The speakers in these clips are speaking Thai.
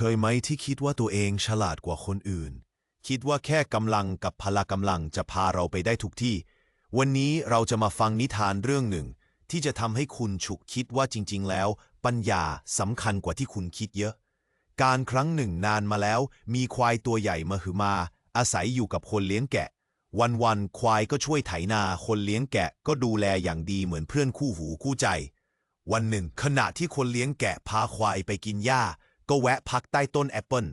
เคยไหมที่คิดว่าตัวเองฉลาดกว่าคนอื่น คิดว่าแค่กำลังกับพละกำลังจะพาเราไปได้ทุกที่ วันนี้เราจะมาฟังนิทานเรื่องหนึ่ง ที่จะทำให้คุณฉุกคิดว่าจริง ๆ แล้ว ปัญญาสำคัญกว่าที่คุณคิดเยอะ การครั้งหนึ่งนานมาแล้ว มีควายตัวใหญ่มาหือมา อาศัยอยู่กับคนเลี้ยงแกะ วันๆควายก็ช่วยไถนาคนเลี้ยงแกะก็ดูแลอย่างดีเหมือนเพื่อนคู่หูคู่ใจ วันหนึ่ง ขณะที่คนเลี้ยงแกะพาควายไปกินหญ้า ก็แวะพักใต้ต้นแอปเปิล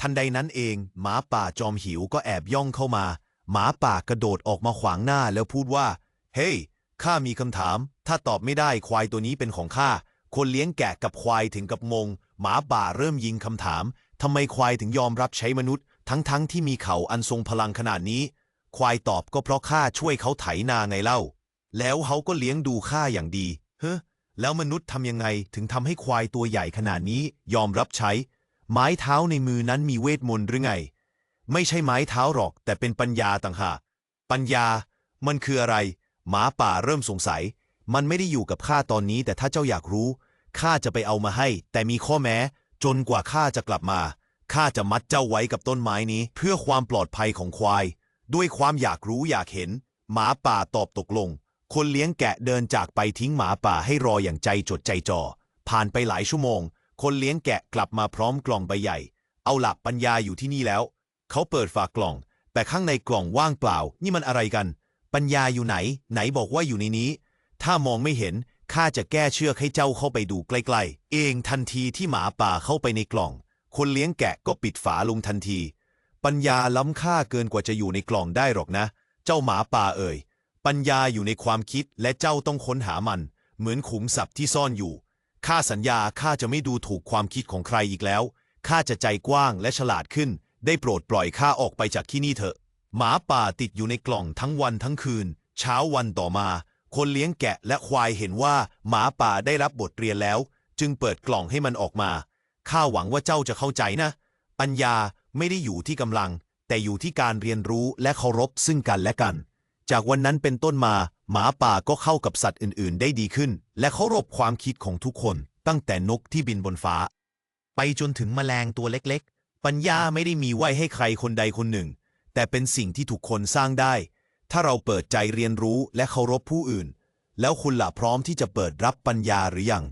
ทันใดนั้นเอง หมาป่าจอมหิวก็แอบย่องเข้ามา หมาป่ากระโดดออกมาขวางหน้าแล้วพูดว่า เฮ้ยข้ามีคำถาม ถ้าตอบไม่ได้ควายตัวนี้เป็นของข้า คนเลี้ยงแกะกับควายถึงกับงง หมาป่าเริ่มยิงคำถาม ทำไมควายถึงยอมรับใช้มนุษย์ ทั้งๆที่มีเขาอันทรงพลังขนาดนี้ ควายตอบก็เพราะข้าช่วยเขาไถนาไงเล่า แล้วเขาก็เลี้ยงดูข้าอย่างดี เฮ้ แล้วมนุษย์ทำยังไงถึงทำให้ควายตัวใหญ่ขนาดนี้ยอมรับใช้ ไม้เท้าในมือนั้นมีเวทมนต์หรือไง ไม่ใช่ไม้เท้าหรอกแต่เป็นปัญญาต่างหากปัญญา มันคืออะไร หมาป่าเริ่มสงสัย มันไม่ได้อยู่กับข้าตอนนี้ แต่ถ้าเจ้าอยากรู้ข้าจะไปเอามาให้ แต่มีข้อแม้ จนกว่าข้าจะกลับมาข้าจะมัดเจ้าไว้กับต้นไม้นี้ เพื่อความปลอดภัยของควาย ด้วยความอยากรู้อยากเห็น หมาป่าตอบตกลง คนเลี้ยงแกะเดินจากไปทิ้งหมาป่าให้รออย่างใจจดใจจ่อ ผ่านไปหลายชั่วโมง คนเลี้ยงแกะกลับมาพร้อมกล่องใบใหญ่ เอาหลับปัญญาอยู่ที่นี่แล้ว เขาเปิดฝากล่อง แต่ข้างในกล่องว่างเปล่า นี่มันอะไรกัน ปัญญาอยู่ไหน ไหนบอกว่าอยู่ในนี้ ถ้ามองไม่เห็น ข้าจะแก้เชือกให้เจ้าเข้าไปดูใกล้ๆ เองทันทีที่หมาป่าเข้าไปในกล่อง คนเลี้ยงแกะก็ปิดฝาลงทันที ปัญญาล้ำค่าเกินกว่าจะอยู่ในกล่องได้หรอกนะ เจ้าหมาป่าเอ่ย ปัญญาอยู่ในความคิดและเจ้าต้องค้นหามัน เหมือนขุมทรัพย์ที่ซ่อนอยู่ ข้าสัญญาข้าจะไม่ดูถูกความคิดของใครอีกแล้ว ข้าจะใจกว้างและฉลาดขึ้น ได้โปรดปล่อยข้าออกไปจากที่นี่เถอะ หมาป่าติดอยู่ในกล่องทั้งวันทั้งคืน เช้าวันต่อมา คนเลี้ยงแกะและควายเห็นว่าหมาป่าได้รับบทเรียนแล้ว จึงเปิดกล่องให้มันออกมา ข้าหวังว่าเจ้าจะเข้าใจนะ ปัญญาไม่ได้อยู่ที่กำลัง แต่อยู่ที่การเรียนรู้และเคารพซึ่งกันและกัน จากวันนั้นเป็นต้นมา หมาป่าก็เข้ากับสัตว์อื่น ๆ ได้ดีขึ้น และเคารพความคิดของทุกคน ตั้งแต่นกที่บินบนฟ้า ไปจนถึงแมลงตัวเล็ก ๆ ปัญญาไม่ได้มีไว้ให้ใครคนใดคนหนึ่ง แต่เป็นสิ่งที่ทุกคนสร้างได้ ถ้าเราเปิดใจเรียนรู้และเคารพผู้อื่น แล้วคุณล่ะพร้อมที่จะเปิดรับปัญญาหรือยัง